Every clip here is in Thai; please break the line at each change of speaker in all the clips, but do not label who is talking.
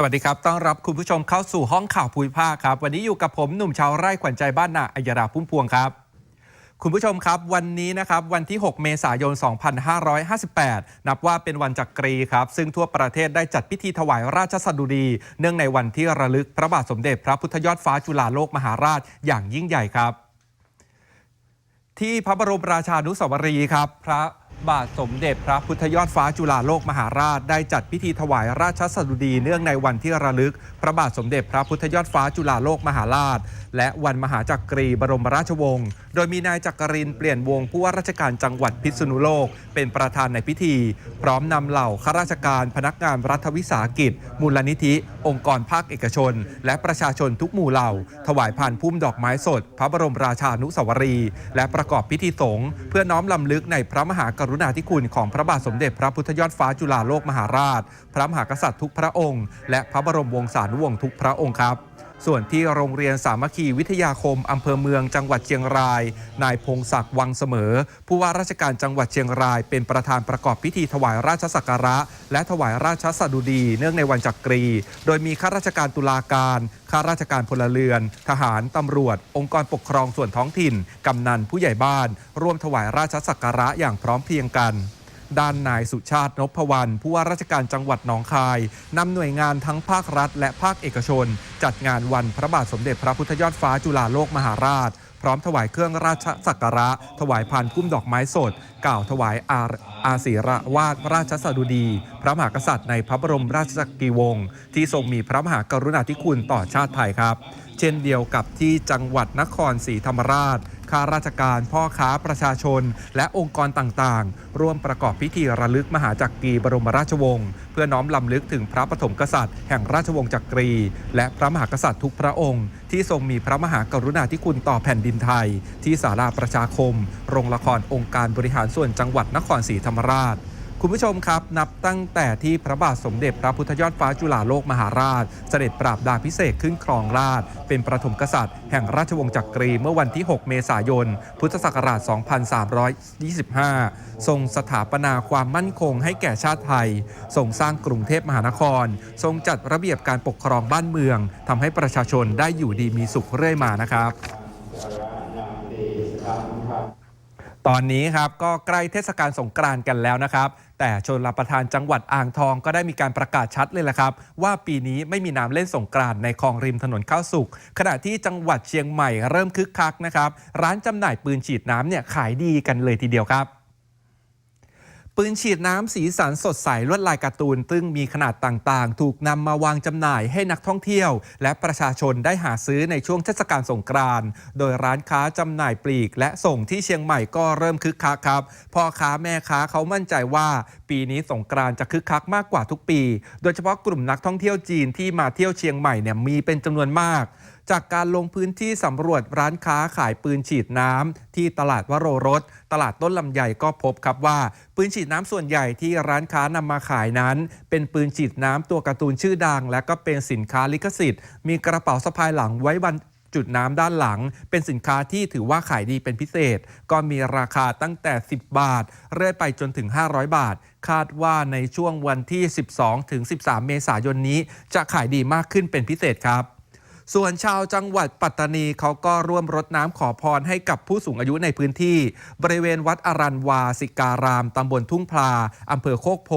สวัสดีครับ ต้อนรับคุณผู้ชมเข้าสู่ห้องข่าวภูมิภาคครับ วันนี้อยู่กับผมหนุ่มชาวไร่ขวัญใจบ้านนาอัยราพุ่มพวงครับ คุณผู้ชมครับวันนี้นะครับวันที่ 6 เมษายน 2558 นับว่าเป็นวันจักรีครับ ซึ่งทั่วประเทศได้จัดพิธีถวายราชสดุดี เนื่องในวันที่ระลึกพระบาทสมเด็จพระพุทธยอดฟ้าจุฬาโลกมหาราชอย่างยิ่งใหญ่ครับที่พระบรมราชานุสาวรีครับ พระ บาทสมเด็จพระพุทธยอดฟ้าจุฬาโลกมหาราช ได้จัดพิธีถวายราชสดุดีเนื่องในวันที่ระลึก พระบาทสมเด็จพระพุทธยอดฟ้าจุฬาโลกมหาราชและวันมหาจักรีบรมราชวงศ์ โดยมีนายจักรินเปลี่ยนวงผู้ว่าราชการจังหวัดพิษณุโลก เป็นประธานในพิธี พร้อมนำเหล่าข้าราชการพนักงานรัฐวิสาหกิจ มูลนิธิ องค์กรภาคเอกชน และประชาชนทุกหมู่เหล่า ถวายผ่านพุ่มดอกไม้สด พระบรมราชานุสาวรี และประกอบพิธีสงฆ์เพื่อน้อมลำลึกในพระมหากรุณาธิคุณของพระบาทสมเด็จพระพุทธยอดฟ้าจุฬาโลกมหาราช พระมหากษัตริย์ทุกพระองค์ และพระบรมวงศานุวงศ์ทุกพระองค์ครับ ส่วนที่โรงเรียนสามัคคีวิทยาคมอำเภอเมืองจังหวัดเชียงราย นายพงศักดิ์วังเสมอ ผู้ว่าราชการจังหวัดเชียงราย เป็นประธานประกอบพิธีถวายราชสักการะ และถวายราชสดุดี เนื่องในวันจักรี โดยมีข้าราชการตุลาการข้าราชการพลเรือน ทหาร ตำรวจ องค์กรปกครองส่วนท้องถิ่น กำนันผู้ใหญ่บ้าน ร่วมถวายราชสักการะอย่างพร้อมเพรียงกัน ด้านนายสุชาตินพวรรณผู้ว่าราชการจังหวัดหนองคายนำหน่วยงานทั้งภาครัฐ และภาคเอกชน จัดงานวันพระบาทสมเด็จพระพุทธยอดฟ้าจุฬาโลกมหาราช พร้อมถวายเครื่องราชสักการะ ถวายพานพุ่มดอกไม้สด กล่าวถวายอาอาศีระวาดราชสดุดี พระมหากษัตริย์ในพระบรมราชกีวงศ์ที่ทรงมีพระมหากรุณาธิคุณต่อชาติไทยครับ เช่นเดียวกับที่จังหวัดนครศรีธรรมราช ข้าราชการ พ่อค้าประชาชน และองค์กรต่างๆ ร่วมประกอบพิธีระลึกมหาจักรีบรมราชวงศ์เพื่อน้อมลำลึกถึงพระปฐมกษัตริย์แห่งราชวงศ์จักรี และพระมหากษัตริย์ทุกพระองค์ ที่ทรงมีพระมหากรุณาธิคุณต่อแผ่นดินไทย ที่ศาลาประชาคม โรงละครองค์การบริหารส่วนจังหวัดนครศรีธรรมราช คุณผู้ชมครับ นับตั้งแต่ที่พระบาทสมเด็จพระพุทธยอดฟ้าจุฬาโลกมหาราช เสด็จปราบดาพิเศษขึ้นครองราช เป็นประถมกษัตริย์ แห่งราชวงศ์จักรีเมื่อวันที่ 6 เมษายน พุทธศักราช 2325 ทรงสถาปนาความมั่นคงให้แก่ชาติไทย ทรงสร้างกรุงเทพมหานคร ทรงจัดระเบียบการปกครองบ้านเมืองทำให้ประชาชนได้อยู่ดีมีสุขเรื่อยมานะครับตอนนี้ครับก็ใกล้เทศกาลสงกรานต์กันแล้วนะครับ แต่ชนรับประทานจังหวัดอ่างทองก็ได้มีการประกาศชัดเลยละครับ ว่าปีนี้ไม่มีน้ำเล่นสงกรานต์ในคลองริมถนนข้าวสุกขณะที่จังหวัดเชียงใหม่เริ่มคึกคักนะครับร้านจำหน่ายปืนฉีดน้ำเนี่ยขายดีกันเลยทีเดียวครับ ปืนฉีดน้ำสีสันสดใสลวดลายการ์ตูน ซึ่งมีขนาดต่างๆ ถูกนำมาวางจำหน่ายให้นักท่องเที่ยว และประชาชนได้หาซื้อในช่วงเทศกาลสงกรานต์โดยร้านค้าจำหน่ายปลีก และส่งที่เชียงใหม่ก็เริ่มคึกคักครับพ่อค้าแม่ค้าเขามั่นใจว่า ปีนี้สงกรานต์จะคึกคักมากกว่าทุกปี โดยเฉพาะกลุ่มนักท่องเที่ยวจีนที่มาเที่ยวเชียงใหม่เนี่ยมีเป็นจำนวนมาก จากการลงพื้นที่สำรวจร้านค้าขายปืนฉีดน้ำที่ตลาดวโรรส ตลาดต้นลำไยก็พบครับว่า ปืนฉีดน้ำส่วนใหญ่ที่ร้านค้านำมาขายนั้น เป็นปืนฉีดน้ำตัวการ์ตูนชื่อดัง และก็เป็นสินค้าลิขสิทธิ์ มีกระเป๋าสะพายหลังไว้บรรจุดน้ำด้านหลัง เป็นสินค้าที่ถือว่าขายดีเป็นพิเศษ ก็มีราคาตั้งแต่ 10 บาท เรื่อยไปจนถึง 500 บาท คาดว่าในช่วงวันที่ 12ถึง13 เมษายนนี้ จะขายดีมากขึ้นเป็นพิเศษครับ ส่วนชาวจังหวัดปัตตานีเขาก็ร่วมรดน้ำขอพรให้กับผู้สูงอายุในพื้นที่ บริเวณวัดอรันวาสิการามตำบลทุ่งพลาอำเภอโคกโพ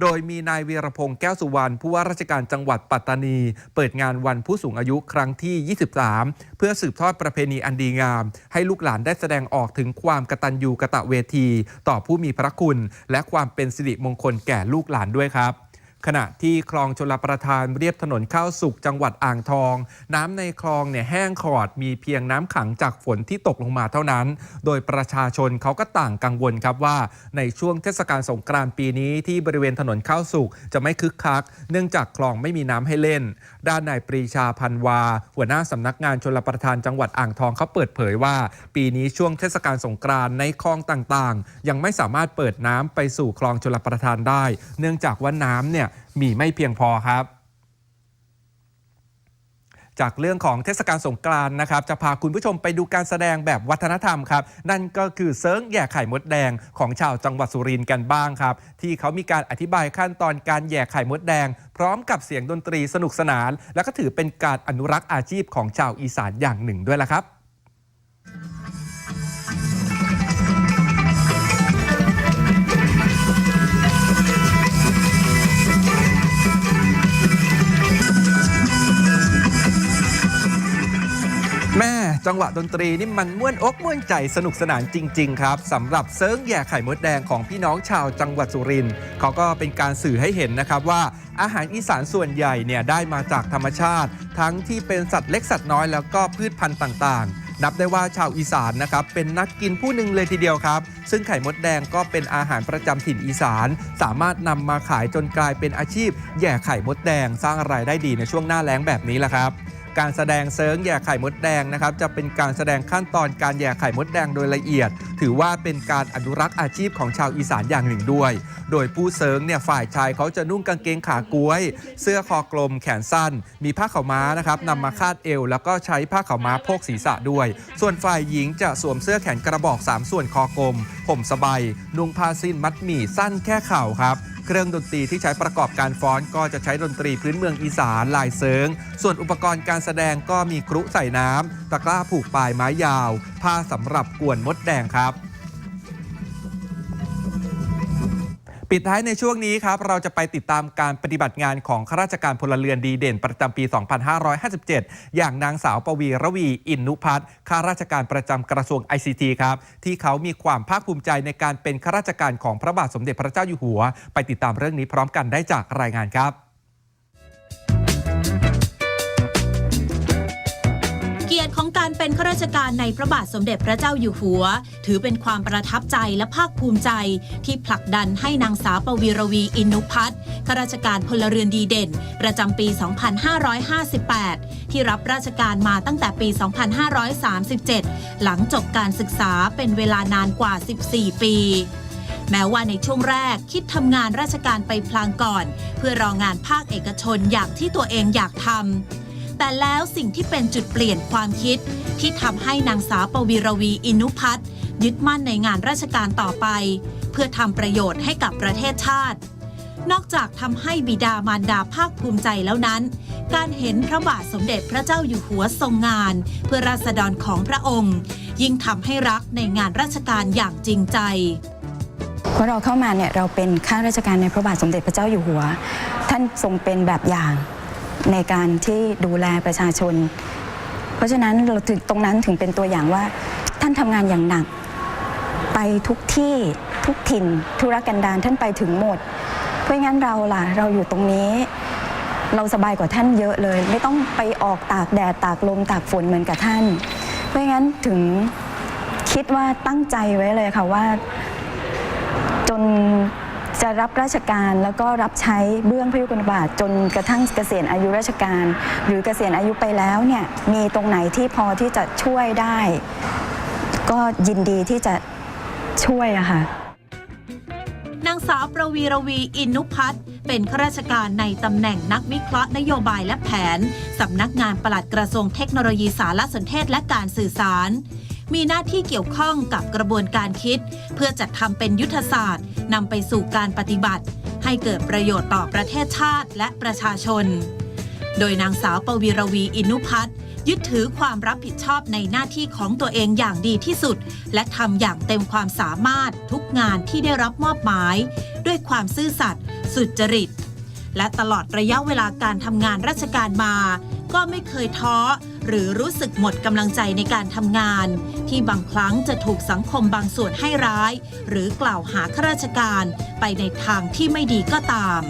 โดยมีนายเวีรพงษ์แก้วสุวรรณผู้ว่าราชการจังหวัดปัตตานี เปิดงานวันผู้สูงอายุครั้งที่ 23 เพื่อสืบทอดประเพณีอันดีงาม ให้ลูกหลานได้แสดงออกถึงความกตัญญูกะตะเวที ต่อผู้มีพระคุณ และความเป็นสิริมงคลแก่ลูกหลานด้วยครับ ขณะที่คลองชลประทานเรียบถนนข้าวสุกจังหวัดอ่างทอง น้ำในคลองเนี่ยแห้งขอดมีเพียงน้ำขังจากฝนที่ตกลงมาเท่านั้น โดยประชาชนเขาก็ต่างกังวลครับว่า ในช่วงเทศกาลสงกรานต์ปีนี้ที่บริเวณถนนข้าวสุกจะไม่คึกคัก เนื่องจากคลองไม่มีน้ำให้เล่น ด้านนายปรีชาพันวา หัวหน้าสำนักงานชลประทานจังหวัดอ่างทองเขาเปิดเผยว่า ปีนี้ช่วงเทศกาลสงกรานต์ในคลองต่างๆ ยังไม่สามารถเปิดน้ำไปสู่คลองชลประทานได้ เนื่องจากว่าน้ำเนี่ย มีไม่เพียงพอครับ จากเรื่องของเทศกาลสงกรานต์นะครับ จะพาคุณผู้ชมไปดูการแสดงแบบวัฒนธรรมครับ นั่นก็คือเซิร์งแย่ไข่มดแดงของชาวจังหวัดสุรินทร์กันบ้างครับ ที่เขามีการอธิบายขั้นตอนการแย่ไข่มดแดง พร้อมกับเสียงดนตรีสนุกสนาน แล้วก็ถือเป็นการอนุรักษ์อาชีพของชาวอีสานอย่างหนึ่งด้วยละครับ จังหวะดนตรีนี่มันม่วนอกม่วนใจสนุกสนานจริง ๆ ครับสำหรับเซิร์งแย่ไข่มดแดงของพี่น้องชาวจังหวัดสุรินทร์เขาก็เป็นการสื่อให้เห็นนะครับว่าอาหารอีสานส่วนใหญ่เนี่ยได้มาจากธรรมชาติ ทั้งที่เป็นสัตว์เล็กสัตว์น้อยแล้วก็พืชพันธุ์ต่างๆ นับได้ว่าชาวอีสานนะครับเป็นนักกินผู้หนึ่งเลยทีเดียวครับ ซึ่งไข่มดแดงก็เป็นอาหารประจำถิ่นอีสาน สามารถนำมาขายจนกลายเป็นอาชีพ แย่ไข่มดแดงสร้างรายได้ดีในช่วงหน้าแล้งแบบนี้แหละครับ การแสดงเซิร์งแย่ไข่มดแดงนะครับจะเป็นการแสดงขั้นตอนการแย่ไข่มดแดงโดยละเอียด ถือว่าเป็นการอนุรักษ์อาชีพของชาวอีสานอย่างหนึ่งด้วย โดยผู้เซิร์งเนี่ยฝ่ายชายเขาจะนุ่งกางเกงขากล้วย เสื้อคอกลมแขนสั้น มีผ้าขาวม้านะครับนำมาคาดเอว แล้วก็ใช้ผ้าขาวม้าโพกศีรษะด้วย ส่วนฝ่ายหญิงจะสวมเสื้อแขนกระบอก 3 ส่วนคอกลมผมสบายนุ่งผ้าสิ้นมัดหมี่สั้นแค่เข่าครับ เครื่องดนตรีที่ใช้ประกอบการฟ้อนก็จะใช้ดนตรีพื้นเมืองอีสานลายเซิง ส่วนอุปกรณ์การแสดงก็มีครุใส่น้ำตะกร้าผูกปลายไม้ยาว ผ้าสำหรับกวนมดแดงครับ ปิดท้ายในช่วงนี้ครับ เราจะไปติดตามการปฏิบัติงานของข้าราชการพลเรือนดีเด่น ประจำปี 2557 อย่างนางสาวปวีระวีอินนุพัฒน์ข้าราชการประจำกระทรวง ICT ครับ ที่เขามีความภาคภูมิใจในการเป็นข้าราชการของพระบาทสมเด็จพระเจ้าอยู่หัว ไปติดตามเรื่องนี้พร้อมกันได้จากรายงานครับ
เป็นข้าราชการในพระบาทสมเด็จพระเจ้าอยู่หัว ถือเป็นความประทับใจและภาคภูมิใจ ที่ผลักดันให้นางสาวปวีรวีอินนุพัฒน์ข้าราชการพลเรือนดีเด่น ประจำปี 2558 ที่รับราชการมาตั้งแต่ปี 2537 หลังจบการศึกษาเป็นเวลานานกว่า 14 ปีแม้ว่าในช่วงแรกคิดทำงานราชการไปพลางก่อน เพื่อรองานภาคเอกชนอย่างที่ตัวเองอยากทำ แต่แล้วสิ่งที่เป็นจุดเปลี่ยนความคิด ที่ทำให้นางสาวปวีรวีอินุพัฒน์ยึดมั่นในงานราชการต่อไป เพื่อทำประโยชน์ให้กับประเทศชาติ นอกจากทำให้บิดามารดาภาคภูมิใจแล้วนั้น การเห็นพระบาทสมเด็จพระเจ้าอยู่หัวทรงงาน เพื่อราษฎรของพระองค์ ยิ่งทำให้รักในงานราชการอย่างจริงใจ
พราะเราเข้ามาเนี่ยเราเป็นข้าราชการในพระบาทสมเด็จพระเจ้าอยู่หัว ท่านทรงเป็นแบบอย่าง ในการที่ดูแลประชาชน เพราะฉะนั้นเราถึงตรงนั้นถึงเป็นตัวอย่างว่า ท่านทำงานอย่างหนัก ไปทุกที่ทุกถิ่นธุรกันดารท่านไปถึงหมด เพราะงั้นเราล่ะเราอยู่ตรงนี้ เราสบายกว่าท่านเยอะเลย ไม่ต้องไปออกตากแดดตากลมตากฝนเหมือนกับท่าน เพราะงั้นถึงคิดว่าตั้งใจไว้เลยค่ะว่า จน จะรับราชการแล้วก็รับใช้เบื้องพระยุคลบาทจนกระทั่งเกษียณอายุราชการ หรือเกษียณอายุไปแล้วเนี่ยมีตรงไหนที่พอที่จะช่วยได้ ก็ยินดีที่จะช่วยอะค่ะ
นางสาวประวีรวีอินนุพัฒน์เป็นข้าราชการในตำแหน่งนักวิเคราะห์นโยบายและแผน สำนักงานปลัดกระทรวงเทคโนโลยีสารสนเทศและการสื่อสาร มีหน้าที่เกี่ยวข้องกับกระบวนการคิด เพื่อจัดทำเป็นยุทธศาสตร์นำไปสู่การปฏิบัติ ให้เกิดประโยชน์ต่อประเทศชาติและประชาชน โดยนางสาวปวีรวีอินุพัฒน์ยึดถือความรับผิดชอบในหน้าที่ของตัวเองอย่างดีที่สุด และทำอย่างเต็มความสามารถทุกงานที่ได้รับมอบหมาย ด้วยความซื่อสัตย์สุจริต และตลอดระยะเวลาการทำงานราชการมา ก็ไม่เคยท้อ หรือรู้สึกหมดกำลังใจในการทำงาน ที่บางครั้งจะถูกสังคมบางส่วนให้ร้าย หรือกล่าวหาข้าราชการไปในทางที่ไม่ดีก็ตาม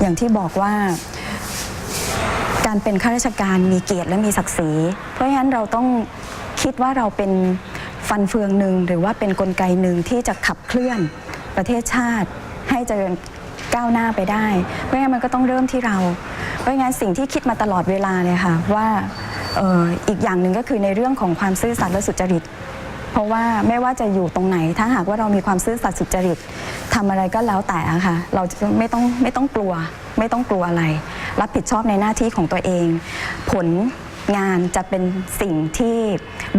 อย่างที่บอกว่าการเป็นข้าราชการมีเกียรติและมีศักดิ์ศรี เพราะฉะนั้นเราต้องคิดว่าเราเป็นฟันเฟืองหนึ่งหรือว่าเป็นนกลไกหนึ่งที่จะขับเคลื่อนประเทศชาติ ให้เจริญก้าวหน้าไปได้ เพราะงั้นมันก็ต้องเริ่มที่เรา เพราะงั้นสิ่งที่คิดมาตลอดเวลาเลยค่ะว่า อออีกอย่างหนึ่งก็คือในเรื่องของความซื่อสัตย์และสุจริต เพราะว่าไม่ว่าจะอยู่ตรงไหน ถ้าหากว่าเรามีความซื่อสัตย์สุจริตทำอะไรก็แล้วแต่อะค่ะ เราจะไม่ต้องไม่ต้องกลัว ไม่ต้องกลัวอะไร รับผิดชอบในหน้าที่ของตัวเอง ผลงานจะเป็นสิ่งที่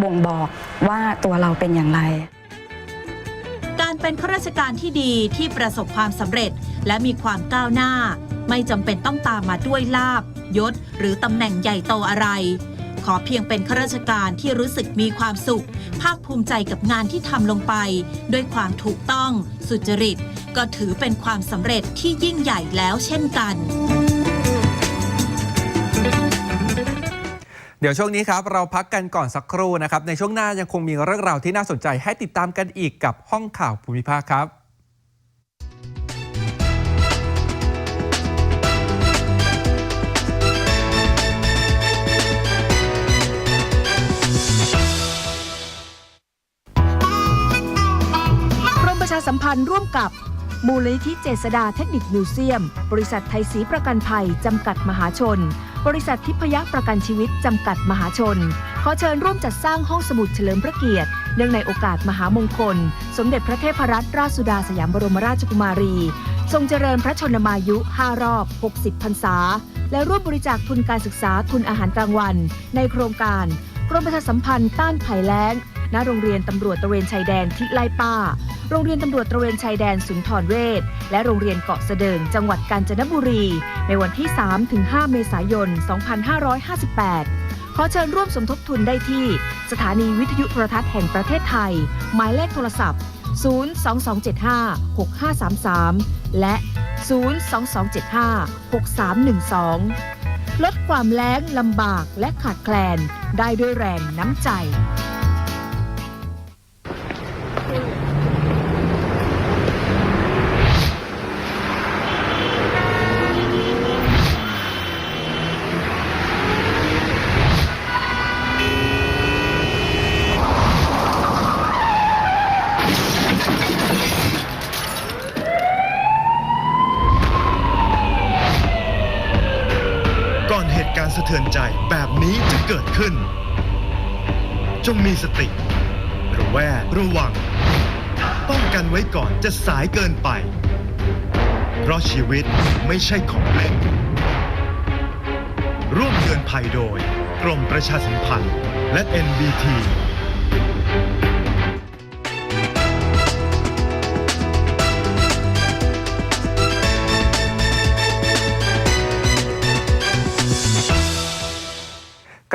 บ่งบอกว่าตัวเราเป็นอย่างไร
การเป็นข้าราชการที่ดีที่ประสบความสำเร็จและมีความก้าวหน้า ไม่จำเป็นต้องตามมาด้วยลาบยศ หรือตำแหน่งใหญ่โตอะไร ขอเพียงเป็นข้าราชการที่รู้สึกมีความสุข ภาคภูมิใจกับงานที่ทำลงไป ด้วยความถูกต้อง สุจริต ก็ถือเป็นความสำเร็จที่ยิ่งใหญ่แล้วเช่นกัน
เดี๋ยวช่วงนี้ครับ เราพักกันก่อนสักครู่นะครับ ในช่วงหน้ายังคงมีเรื่องราวที่น่าสนใจให้ติดตามกันอีกกับห้องข่าวภูมิภาคครับ
ชาสัมพันธ์ร่วมกับ มูลนิธิเจษดาเทคนิคมิวเซียม บริษัทไทยศรีประกันภัย จำกัดมหาชน บริษัททิพยประกันชีวิต จำกัดมหาชน ขอเชิญร่วมจัดสร้างห้องสมุดเฉลิมพระเกียรติ เนื่องในโอกาสมหามงคล สมเด็จพระเทพรัตนราชสุดาสยามบรมราชกุมารี ทรงเจริญพระชนมายุ 5 รอบ 60 พรรษา และร่วมบริจาคทุนการศึกษาทุนอาหารกลางวัน ในโครงการกรมประชาสัมพันธ์ต้านภัยแล้งณโรงเรียนตำรวจตระเวนชายแดนทิไลป้า โรงเรียนตำรวจตระเวนชายแดนสุนทรเวชและโรงเรียนเกาะเสดิงจังหวัดกาญจนบุรี ในวันที่ 3-5 เมษายน 2558 ขอเชิญร่วมสมทบทุนได้ที่ สถานีวิทยุโทรทัศน์แห่งประเทศไทย หมายเลขโทรศัพท์ 022756533 และ 022756312 ลดความแล้งลำบากและขาดแคลนได้ด้วยแรงน้ำใจ
สติ ระแวดระวัง ป้องกันไว้ก่อนจะสายเกินไป เพราะชีวิตไม่ใช่ของเล่น ร่วมเตือนภัยโดย กรมประชาสัมพันธ์และ NBT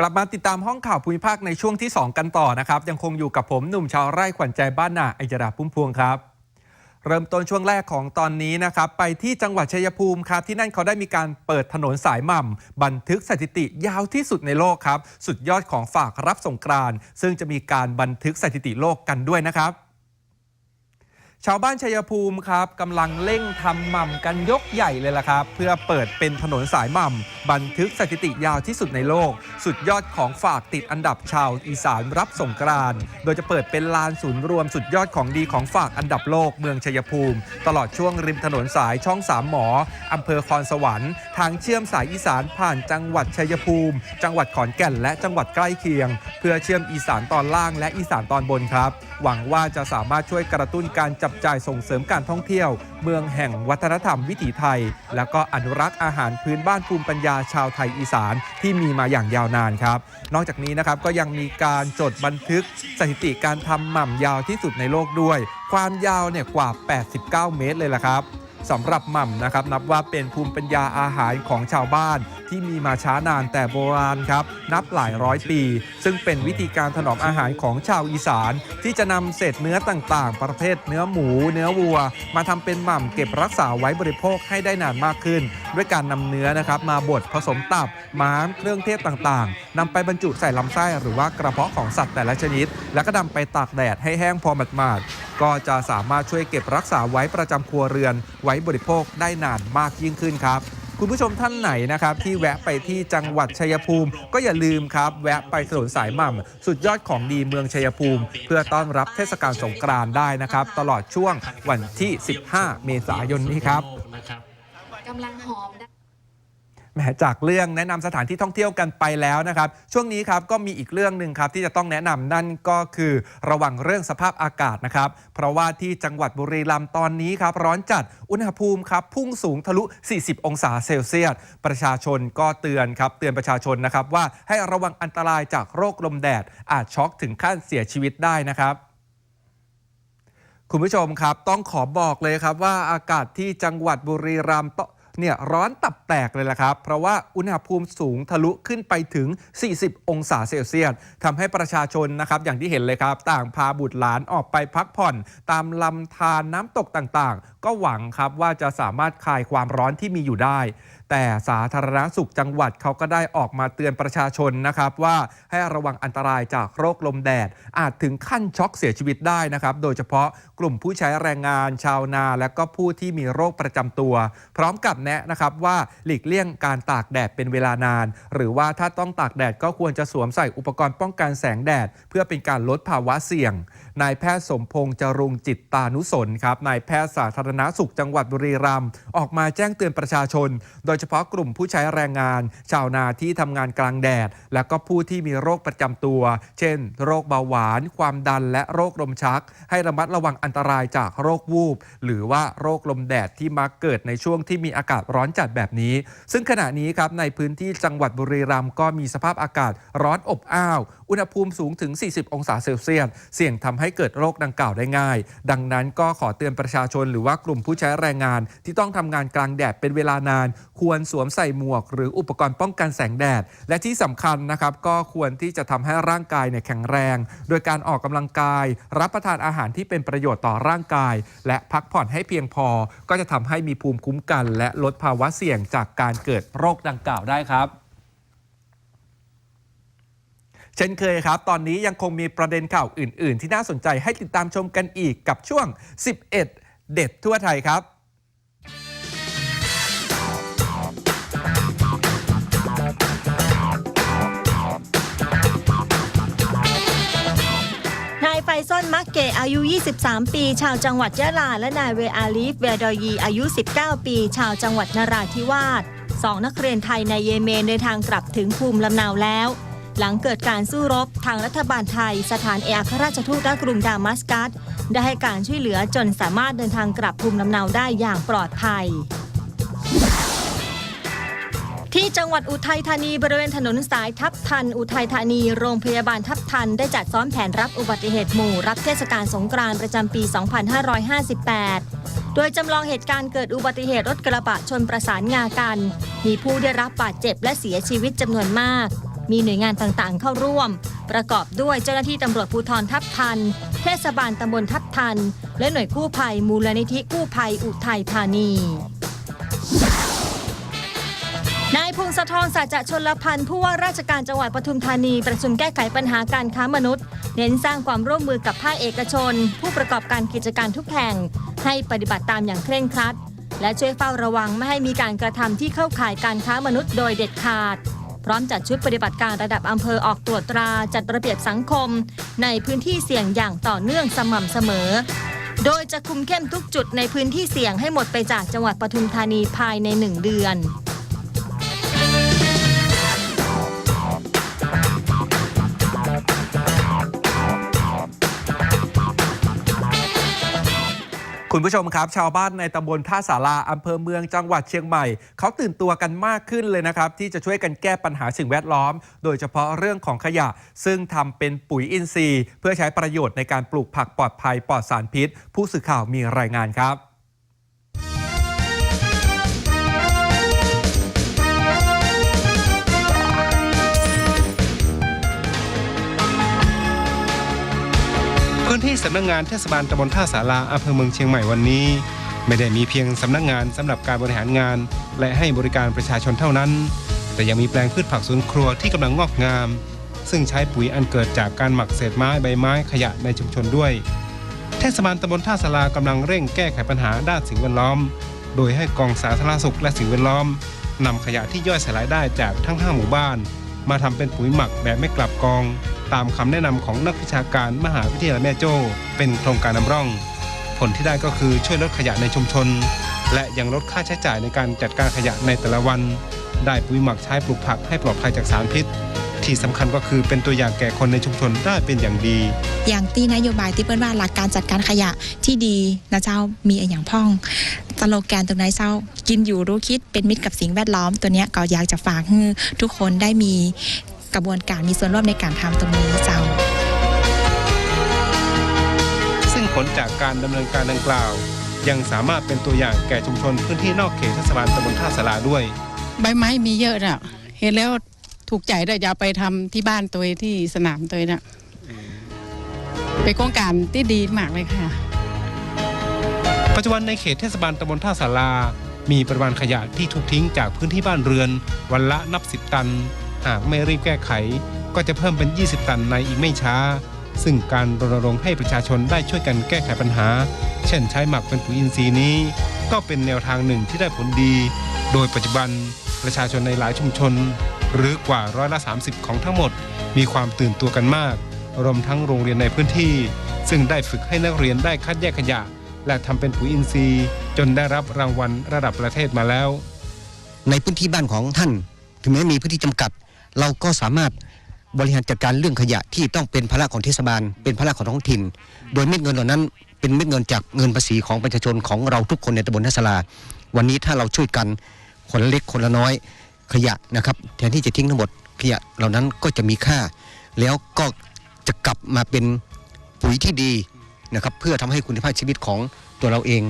กลับมาติดตามห้องข่าวภูมิภาคในช่วงที่ 2 กันต่อนะครับ ยังคงอยู่กับผมหนุ่มชาวไร่ขวัญใจบ้านนาอัยดาพุ่มพวงครับ เริ่มต้นช่วงแรกของตอนนี้นะครับ ไปที่จังหวัดชัยภูมิครับที่นั่นเขาได้มีการเปิดถนนสายหม่ำบันทึกสถิติยาวที่สุดในโลกครับ สุดยอดของฝากรับสงกรานต์ซึ่งจะมีการบันทึกสถิติโลกกันด้วยนะครับ ชาวบ้านชัยภูมิครับกำลังเร่งทำหม่ำกันยกใหญ่เลยล่ะครับ เพื่อเปิดเป็นถนนสายหม่ำบันทึกสถิติยาวที่สุดในโลก สุดยอดของฝากติดอันดับชาวอีสานรับสงกรานต์โดยจะเปิดเป็นลานศูนย์รวมสุดยอดของดีของฝากอันดับโลกเมืองชัยภูมิ ตลอดช่วงริมถนนสายช่องสามหมออำเภอคอนสวรรค์ทางเชื่อมสายอีสานผ่านจังหวัดชัยภูมิ จังหวัดขอนแก่นและจังหวัดใกล้เคียง เพื่อเชื่อมอีสานตอนล่างและอีสานตอนบนครับ หวังว่าจะสามารถช่วยกระตุ้นการจับจ่ายส่งเสริมการท่องเที่ยว เมืองแห่งวัฒนธรรมวิถีไทย และก็อนุรักษ์อาหารพื้นบ้านภูมิปัญญาชาวไทยอีสานที่มีมาอย่างยาวนานครับ นอกจากนี้นะครับก็ยังมีการจดบันทึกสถิติการทำหม่ำยาวที่สุดในโลกด้วย ความยาวเนี่ยกว่า 89 เมตรเลยล่ะครับ สำหรับหม่ำนะครับนับว่าเป็นภูมิปัญญาอาหารของชาวบ้าน ที่มีมาช้านานแต่โบราณครับ นับหลายร้อยปี ซึ่งเป็นวิธีการถนอมอาหารของชาวอีสาน ที่จะนำเศษเนื้อต่างๆ ประเภทเนื้อหมู เนื้อวัว มาทำเป็นหม่ำเก็บรักษาไว้บริโภคให้ได้นานมากขึ้น ด้วยการนำเนื้อนะครับมาบดผสมตับม้ามเครื่องเทศต่างๆนำไปบรรจุใส่ลำไส้หรือว่ากระเพาะของสัตว์แต่ละชนิด แล้วก็นำไปตากแดดให้แห้งพอหมาดๆ ก็จะสามารถช่วยเก็บรักษาไว้ประจำครัวเรือน ไว้บริโภคได้นานมากยิ่งขึ้นครับคุณผู้ชมท่านไหนนะครับที่แวะไปที่จังหวัดชัยภูมิ ก็อย่าลืมครับแวะไปถนนสายหม่ำสุดยอดของดีเมืองชัยภูมิ เพื่อต้อนรับเทศกาลสงกรานต์ได้นะครับ ตลอดช่วงวันที่ 15 เมษายนนี้ครับ
กำลังหอม
แหมจากเรื่องแนะนำสถานที่ท่องเที่ยวกันไปแล้วนะครับ ช่วงนี้ครับก็มีอีกเรื่องหนึ่งครับที่จะต้องแนะนำนั่นก็คือระวังเรื่องสภาพอากาศนะครับ เพราะว่าที่จังหวัดบุรีรัมย์ตอนนี้ครับร้อนจัดอุณหภูมิครับพุ่งสูงทะลุ 40 องศาเซลเซียส ประชาชนก็เตือนครับเตือนประชาชนนะครับว่าให้ระวังอันตรายจากโรคลมแดด อาจช็อกถึงขั้นเสียชีวิตได้นะครับคุณผู้ชมครับ ต้องขอบอกเลยครับว่าอากาศที่จังหวัดบุรีรัมย์ เนี่ยร้อนตับแตกเลยละครับ เพราะว่าอุณหภูมิสูงทะลุขึ้นไปถึง 40 องศาเซลเซียสทำให้ประชาชนนะครับอย่างที่เห็นเลยครับ ต่างพาบุตรหลานออกไปพักผ่อน ตามลำธารน้ำตกต่างๆก็หวังครับว่าจะสามารถคลายความร้อนที่มีอยู่ได้ แต่สาธารณสุขจังหวัดเขาก็ได้ออกมาเตือนประชาชนนะครับว่าให้ระวังอันตรายจากโรคลมแดด อาจถึงขั้นช็อกเสียชีวิตได้นะครับ โดยเฉพาะกลุ่มผู้ใช้แรงงานชาวนา และก็ผู้ที่มีโรคประจำตัว พร้อมกับแนะนะครับว่าหลีกเลี่ยงการตากแดดเป็นเวลานาน หรือว่าถ้าต้องตากแดดก็ควรจะสวมใส่อุปกรณ์ป้องกันแสงแดด เพื่อเป็นการลดภาวะเสี่ยง นายแพทย์สมพงษ์จรุงจิตตานุสนครับนายแพทย์สาธารณสุขจังหวัดบุรีรัมย์ออกมาแจ้งเตือนประชาชน โดยเฉพาะกลุ่มผู้ใช้แรงงาน ชาวนาที่ทำงานกลางแดด และก็ผู้ที่มีโรคประจำตัว เช่น โรคเบาหวาน ความดัน และโรคลมชัก ให้ระมัดระวังอันตรายจากโรควูบ หรือว่าโรคลมแดดที่มักเกิดในช่วงที่มีอากาศร้อนจัดแบบนี้ ซึ่งขณะนี้ครับในพื้นที่จังหวัดบุรีรัมย์ก็มีสภาพอากาศร้อนอบอ้าว อุณหภูมิสูงถึง 40 องศาเซลเซียส เสี่ยงทำให้เกิดโรคดังกล่าวได้ง่าย ดังนั้นก็ขอเตือนประชาชนหรือว่ากลุ่มผู้ใช้แรงงาน ที่ต้องทำงานกลางแดดเป็นเวลานาน ควรสวมใส่หมวก หรืออุปกรณ์ป้องกันแสงแดด และที่สำคัญนะครับก็ควรที่จะทำให้ร่างกายเนี่ยแข็งแรง โดยการออกกำลังกาย รับประทานอาหารที่เป็นประโยชน์ต่อร่างกาย และพักผ่อนให้เพียงพอ ก็จะทำให้มีภูมิคุ้มกัน และลดภาวะเสี่ยงจากการเกิดโรคดังกล่าวได้ครับ เช่นเคยครับ ตอนนี้ยังคงมีประเด็นข่าวอื่น ๆ ที่น่าสนใจให้ติดตามชมกันอีกกับช่วง 11 เด็ดทั่วไทยครับ
นายไฟซอนมักเกะอายุ 23 ปี ชาวจังหวัดยะลา และนายเวอาลีฟเวดอยี อายุ 19 ปี ชาวจังหวัดนราธิวาสสองนักเรียนไทยในเยเมนเดินทางกลับถึงภูมิลำเนาแล้ว หลังเกิดการสู้รบทางรัฐบาลไทย สถานเอกอัครราชทูตณกรุงดามัสกัส ได้ให้การช่วยเหลือจนสามารถเดินทางกลับภูมิลำเนาได้อย่างปลอดภัยที่จังหวัดอุทัยธานีบริเวณถนนสายทับทัน อุทัยธานี โรงพยาบาลทับทัน ได้จัดซ้อมแผนรับอุบัติเหตุหมู่ รับเทศกาลสงกรานต์ประจำปี 2558 โดยจำลองเหตุการณ์เกิดอุบัติเหตุรถกระบะชนประสานงากัน มีผู้ได้รับบาดเจ็บและเสียชีวิตจำนวนมาก มีหน่วยงานต่างๆ เข้าร่วม ประกอบด้วยเจ้าหน้าที่ตำรวจภูธรทับทัน เทศบาลตำบลทับทัน และหน่วยกู้ภัยมูลนิธิกู้ภัยอุทัยธานีนายพงศธรสัจจชนลพันธ์ผู้ว่าราชการจังหวัดปทุมธานีประชุมแก้ไขปัญหาการค้ามนุษย์ เน้นสร้างความร่วมมือกับภาคเอกชน ผู้ประกอบการกิจการทุกแห่ง ให้ปฏิบัติตามอย่างเคร่งครัด และช่วยเฝ้าระวังไม่ให้มีการกระทำที่เข้าข่ายการค้ามนุษย์โดยเด็ดขาด ร้อมจัดชุดปฏิบัติการระดับอำเภอออกตรวจตราจัดระเบียบสังคม ในพื้นที่เสี่ยงอย่างต่อเนื่องสม่ำเสมอ โดยจะคุมเข้มทุกจุดในพื้นที่เสี่ยงให้หมดไปจากจังหวัดปทุมธานีภายในหนึ่งเดือน
คุณผู้ชมครับ ชาวบ้านในตำบลท่าสาราอำเภอเมืองจังหวัดเชียงใหม่ เขาตื่นตัวกันมากขึ้นเลยนะครับ ที่จะช่วยกันแก้ปัญหาสิ่งแวดล้อม โดยเฉพาะเรื่องของขยะ ซึ่งทำเป็นปุ๋ยอินทรีย์ เพื่อใช้ประโยชน์ในการปลูกผักปลอดภัยปลอดสารพิษ ผู้สื่อข่าวมีรายงานครับ
นที่สำนักงานเทศบาลตำบลท่าสาราอำเภอเมืองเชียงใหม่วันนี้ ไม่ได้มีเพียงสำนักงานสำหรับการบริหารงาน และให้บริการประชาชนเท่านั้น แต่ยังมีแปลงพืชผักสวนครัวที่กำลังงอกงาม ซึ่งใช้ปุ๋ยอันเกิดจากการหมักเศษไม้ใบไม้ขยะในชุมชนด้วย เทศบาลตำบลท่าสารากำลังเร่งแก้ไขปัญหาด้านสิ่งแวดล้อม โดยให้กองสาธารณสุขและสิ่งแวดล้อมนำขยะที่ย่อยสลายได้จากทั้ง 5 หมู่บ้าน มาทำเป็นปุ๋ยหมักแบบไม่กลับกอง ตามคำแนะนำของนักวิชาการมหาวิทยาลัยแม่โจ้ เป็นโครงการนำร่อง ผลที่ได้ก็คือช่วยลดขยะในชุมชน และยังลดค่าใช้จ่ายในการจัดการขยะในแต่ละวัน ได้ปุ๋ยหมักใช้ปลูกผักให้ปลอดภัยจากสารพิษ ที่สำคัญก็คือเป็นตัวอย่างแก่คนในชุมชนได้เป็นอย่างดี
อย่างที่นโยบายที่เปิ้นว่าหลักการจัดการขยะที่ดีนะเจ้ามีอะไรอย่างพ่องสโลแกนตรงไหนเจ้ากินอยู่รู้คิดเป็นมิตรกับสิ่งแวดล้อมตัวเนี้ยก็อยากจะฝากให้ทุกคนได้มีกระบวนการมีส่วนร่วมในการทำตรงนี้เจ้า
ซึ่งผลจากการดำเนินการดังกล่าว ยังสามารถเป็นตัวอย่างแก่ชุมชนพื้นที่นอกเขตเทศบาลตำบลท่าสาราด้วย
ใบไม้มีเยอะน่ะเห็นแล้ว ถูกใจได้จะเอาไปทำที่บ้านตัวเองที่สนามตัวเองน่ะเป็นโครงการที่ดีมากเลยค่ะ
ปัจจุบันในเขตเทศบาลตำบลท่าสารา มีปริมาณขยะที่ถูกทิ้งจากพื้นที่บ้านเรือน วันละนับสิบตัน หากไม่รีบแก้ไข ก็จะเพิ่มเป็น 20 ตันในอีกไม่ช้า ซึ่งการรณรงค์ให้ประชาชนได้ช่วยกันแก้ไขปัญหา เช่นใช้หมักเป็นปุ๋ยอินทรีย์นี้ ก็เป็นแนวทางหนึ่งที่ได้ผลดี โดยปัจจุบันประชาชนในหลายชุมชน หรือกว่าร้อยละ 30 ของทั้งหมด มีความตื่นตัวกันมาก รวมทั้งโรงเรียนในพื้นที่ ซึ่งได้ฝึกให้นักเรียนได้คัดแยกขยะ และทำเป็นปุ๋ยอินทรีย์ จนได้รับรางวัลระดับประเทศมาแล้ว
ในพื้นที่บ้านของท่าน ถึงแม้มีพื้นที่จำกัด เราก็สามารถบริหารจัดการเรื่องขยะที่ต้องเป็นภาระของเทศบาล เป็นภาระของท้องถิ่น โดยเม็ดเงินเหล่านั้น เป็นเม็ดเงินจากเงินภาษีของประชาชนของเราทุกคนในตำบลทัศลา วันนี้ถ้าเราช่วยกันคนเล็กคนละน้อย ขยะนะครับ แทนที่จะทิ้งทั้งหมดขยะเหล่านั้นก็จะมีค่า แล้วก็จะกลับมาเป็นปุ๋ยที่ดีนะครับ เพื่อทำให้คุณภาพชีวิตของตัวเราเอง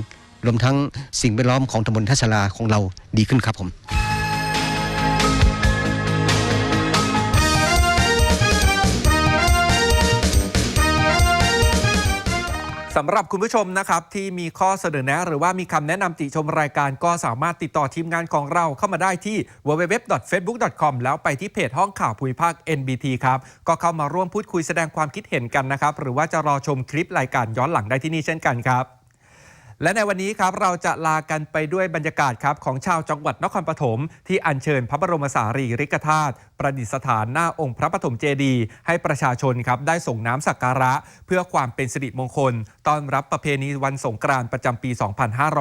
รวมทั้งสิ่งแวดล้อมของตำบลทัศลาของเราดีขึ้นครับผม
สำหรับคุณผู้ชมนะครับที่มีข้อเสนอแนะ หรือว่ามีคำแนะนำติชมรายการก็สามารถติดต่อทีมงานของเราเข้ามาได้ที่ www.facebook.com แล้วไปที่เพจห้องข่าวภูมิภาค NBT ครับก็เข้ามาร่วมพูดคุยแสดงความคิดเห็นกันนะครับ หรือว่าจะรอชมคลิปรายการย้อนหลังได้ที่นี่เช่นกันครับ และในวันนี้ครับเราจะลากันไปด้วยบรรยากาศครับของชาวจังหวัดนครปฐมที่อัญเชิญพระบรมสารีริกธาตุ ประดิษฐานหน้าองค์พระปฐมเจดีย์ให้ประชาชนครับได้ส่งน้ำสักการะ เพื่อความเป็นสิริมงคล ต้อนรับประเพณีวันสงกรานต์ประจำปี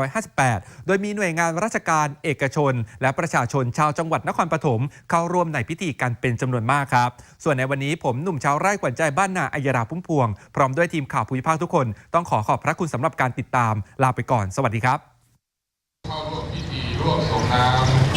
2558 โดยมีหน่วยงานราชการเอกชน และประชาชนชาวจังหวัดนครปฐมเข้าร่วมในพิธีกันเป็นจำนวนมากครับ ส่วนในวันนี้ผมหนุ่มชาวไร่ขวัญใจบ้านนาอัยราพุ่มพวง พร้อมด้วยทีมข่าวภูมิภาคทุกคน ต้องขอขอบพระคุณสำหรับการติดตามลาไปก่อน สวัสดีครับ
เข้าร่วมพิธีร่วมส่งน้ำ